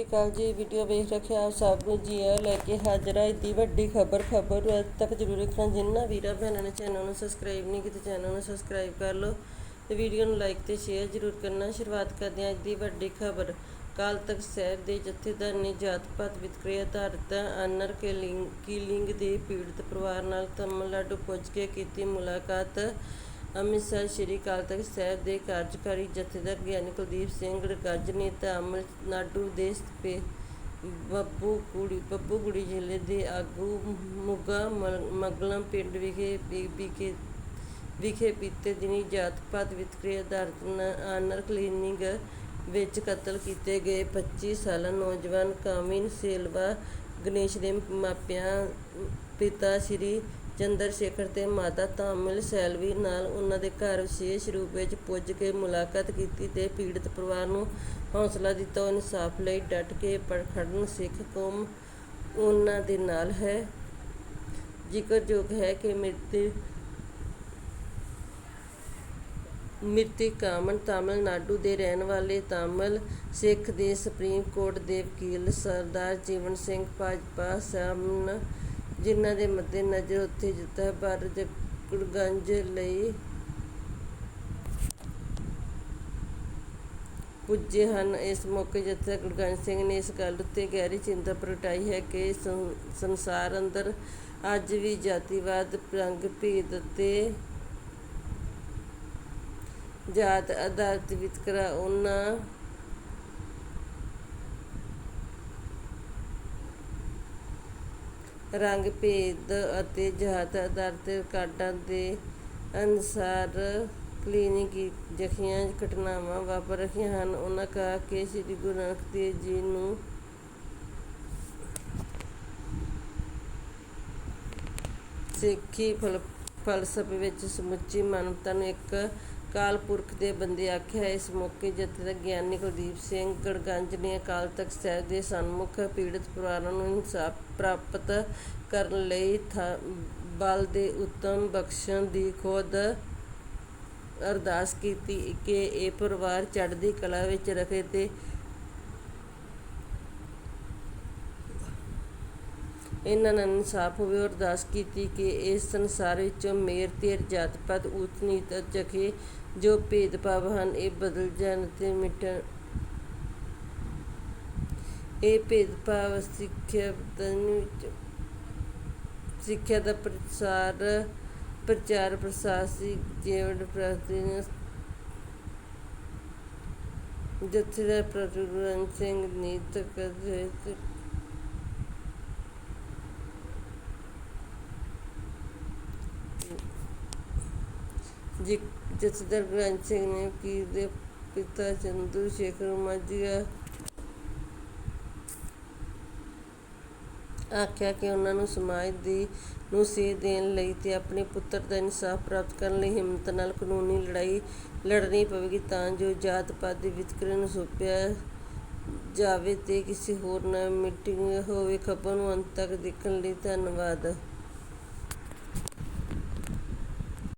ਸ੍ਰੀ ਅਕਾਲ ਜੀ ਵੀਡੀਓ ਵੇਖ ਰੱਖਿਆ ਆਪ ਸਭ ਨੂੰ ਜੀ ਆ ਲੈ ਕੇ ਹਾਜ਼ਰ ਆ ਇੱਡੀ ਵੱਡੀ ਖਬਰ ਖਬਰ ਅੱਜ ਤੱਕ ਜ਼ਰੂਰ ਰੱਖਣਾ ਜਿੰਨਾ ਵੀਰਾਂ ਭੈਣਾਂ ਨੇ ਚੈਨਲ ਨੂੰ ਸਬਸਕ੍ਰਾਈਬ ਨਹੀਂ ਕੀਤਾ ਚੈਨਲ ਨੂੰ ਸਬਸਕ੍ਰਾਈਬ ਕਰ ਲਓ ਤੇ ਵੀਡੀਓ ਨੂੰ ਲਾਈਕ ਤੇ ਸ਼ੇਅਰ ਜ਼ਰੂਰ ਕਰਨਾ। ਸ਼ੁਰੂਆਤ ਕਰਦੇ ਹਾਂ ਅੱਜ ਦੀ ਵੱਡੀ ਖਬਰ। ਕਾਲ ਤੱਕ ਸ਼ਹਿਰ ਦੇ ਜਥੇਦਾਰ ਨੇ ਜਾਤ ਪਾਤ ਵਿਤਕਰੇ ਆਧਾਰਿਤ ਅਨਰ ਕਿਲਿੰਗ ਕਿਲਿੰਗ ਦੇ ਪੀੜਤ ਪਰਿਵਾਰ ਨਾਲ ਤਮਿਲਨਾਡੂ ਪੁੱਜ ਕੇ ਕੀਤੀ ਮੁਲਾਕਾਤ। ਅੰਮ੍ਰਿਤਸਰ ਸ਼੍ਰੀ ਅਕਾਲ ਤਖਤ ਸਾਹਿਬ ਦੇ ਕਾਰਜਕਾਰੀ ਜਥੇਦਾਰ ਗਿਆਨੀ ਕੁਲਦੀਪ ਸਿੰਘ ਗੜਗੱਜ ਨੇ ਤਾਮਿਲਨਾਡੂ ਦੇ ਬੱਬੂ ਕੁੜੀ ਬੱਬੂ ਗੁੜੀ ਜ਼ਿਲ੍ਹੇ ਦੇ ਆਗੂ ਮੁਗਾ ਮਗਲਮ ਪਿੰਡ ਵਿਖੇ ਵਿਖੇ ਵਿਖੇ ਬੀਤੇ ਦਿਨੀ ਜਾਤ ਪਾਤ ਵਿਤਕਰੇ ਆਧਾਰਿਤ ਆਨਰ ਕਲੀਨਿੰਗ ਵਿੱਚ ਕਤਲ ਕੀਤੇ ਗਏ 25 ਸਾਲਾ ਨੌਜਵਾਨ ਕਾਮਿਨ ਸੇਲਵਾ ਗਣੇਸ਼ ਦੇ ਮਾਪਿਆਂ, ਪਿਤਾ ਸ਼੍ਰੀ ਚੰਦਰ ਸ਼ੇਖਰ ਤੇ ਮਾਤਾ ਤਾਮਿਲ ਸੈਲਵੀ ਨਾਲ ਉਹਨਾਂ ਦੇ ਘਰ ਵਿਸ਼ੇਸ਼ ਰੂਪ ਵਿੱਚ ਪੁੱਜ ਕੇ ਮੁਲਾਕਾਤ ਕੀਤੀ ਤੇ ਪੀੜਤ ਪਰਿਵਾਰ ਨੂੰ ਹੌਸਲਾ ਦਿੱਤਾ। ਇਨਸਾਫ ਲਈ ਡਟ ਕੇ ਖੜਨ ਸਿੱਖ ਕੌਮ ਉਹਨਾਂ ਦੇ ਨਾਲ ਹੈ। ਜ਼ਿਕਰਯੋਗ ਹੈ ਕਿ ਮ੍ਰਿਤਕ ਮਿਰਤੀ ਕਾਮਨ ਤਾਮਿਲਨਾਡੂ ਦੇ ਰਹਿਣ ਵਾਲੇ ਤਾਮਿਲ ਸਿੱਖ ਦੇ ਸੁਪਰੀਮ ਕੋਰਟ ਦੇ ਵਕੀਲ ਸਰਦਾਰ ਜੀਵਨ ਸਿੰਘ ਭਾਜਪਾ ਸਾਹਮਣ ਜਿਨ੍ਹਾਂ ਦੇ ਮੱਦੇ ਉੱਥੇ ਜਿੱਤਾ ਭਾਰਤ ਦੇ ਲਈ ਪੁੱਜੇ ਹਨ, ਇਸ ਮੌਕੇ ਜੱਥਾ ਗੁਰਗੰਜ ਸਿੰਘ ਨੇ ਇਸ ਗੱਲ ਉੱਤੇ ਗਹਿਰੀ ਚਿੰਤਾ ਪ੍ਰਗਟਾਈ ਹੈ ਕਿ ਸੰਸਾਰ ਅੰਦਰ ਅੱਜ ਵੀ ਜਾਤੀਵਾਦ ਰੰਗ ਭੇਦ ਅਤੇ ਜਾਤ ਆਧਾਰਿਤ ਵਿਤਕਰਾ ਉਹਨਾਂ ਰੰਗ ਭੇਦ ਅਤੇ ਜਾਤ ਆਧਾਰਿਤ ਕਾਰਡਾਂ ਦੇ ਅਨੁਸਾਰ ਕਲੀਨਿਕ ਜਖੀਆਂ, ਘਟਨਾਵਾਂ ਵਾਪਰ ਰਹੀਆਂ ਹਨ। ਉਹਨਾਂ ਕਹਾ ਕਿ ਸ੍ਰੀ ਗੁਰੂ ਨਾਨਕ ਦੇਵ ਜੀ ਨੂੰ ਸਿੱਖੀ ਫਲਸਫੇ ਵਿੱਚ ਸਮੁੱਚੀ ਮਾਨਵਤਾ ਨੂੰ ਇੱਕ ਕਾਲ ਪੁਰਖ ਦੇ ਬੰਦੇ ਆਖਿਆ, ਇਸ ਮੌਕੇ ਜਥੇਦਾਰ ਗਿਆਨੀ ਕੁਲਦੀਪ ਸਿੰਘ ਗੜਗੰਜ ਨੇ ਅਕਾਲ ਤਖਤ ਸਾਹਿਬ ਦੇ ਸਨਮੁਖ ਪੀੜਤ ਪਰਿਵਾਰਾਂ ਨੂੰ ਇਨਸਾਫ ਪ੍ਰਾਪਤ ਕਰਨ ਲਈ ਬਲ ਦੇ ਉਤਮ ਬਖਸ਼ਣ ਦੀ ਖੁਦ ਅਰਦਾਸ ਕੀਤੀ ਕਿ ਇਹ ਪਰਿਵਾਰ ਚੜ੍ਹਦੀ ਕਲਾ ਵਿੱਚ ਰਹੇ ਤੇ ਇਹਨਾਂ ਨਾਲ ਇਨਸਾਫ ਹੋਵੇ ਔਰ ਅਰਦਾਸ ਕੀਤੀ ਕਿ ਇਸ ਸੰਸਾਰ ਵਿੱਚੋਂ ਮੇਰ ਤੇ ਜਾਤ ਪਾਤ, ਊਚ, ਨੀਚ ਚਖੇ ਜੋ ਭੇਦਭਾਵ ਹਨ, ਇਹ ਬਦਲ ਜਾਣ ਤੇ ਮਿਟਣ। ਇਹ ਭੇਦਭਾਵ ਸਿੱਖਿਆ ਵਿੱਚ, ਸਿੱਖਿਆ ਦਾ ਪ੍ਰਸਾਰ, ਪ੍ਰਚਾਰ, ਪ੍ਰਸਾਰ ਜੀਵਨ ਪ੍ਰਤੀ ਜਥੇਦਾਰ ਪ੍ਰਭੂ ਸਿੰਘ, ਨੀਤ ਕਰਦੇ ਜਥੇਦਾਰ ਗ੍ਰੰਥ ਸਿੰਘ ਨੇ ਵਕੀਲ ਦੇ ਪਿਤਾ ਚੰਦੂ ਸ਼ੇਖਰ ਮਾਝੀਆ ਆਖਿਆ ਕਿ ਉਹਨਾਂ ਨੂੰ ਸਮਾਜ ਦੀ ਨੂੰ ਸੇਧ ਦੇਣ ਲਈ ਤੇ ਆਪਣੇ ਪੁੱਤਰ ਦਾ ਇਨਸਾਫ ਪ੍ਰਾਪਤ ਕਰਨ ਲਈ ਹਿੰਮਤ ਨਾਲ ਕਾਨੂੰਨੀ ਲੜਾਈ ਲੜਨੀ ਪਵੇਗੀ ਤਾਂ ਜੋ ਜਾਤ ਪਾਤ ਦੇ ਵਿਤਕਰੇ ਨੂੰ ਸੋਪਿਆ ਜਾਵੇ ਤੇ ਕਿਸੇ ਹੋਰ ਨਾਲ ਮੀਟਿੰਗ ਹੋਵੇ ਖਬਰ ਨੂੰ ਅੰਤ ਤੱਕ ਦੇਖਣ ਲਈ ਧੰਨਵਾਦ।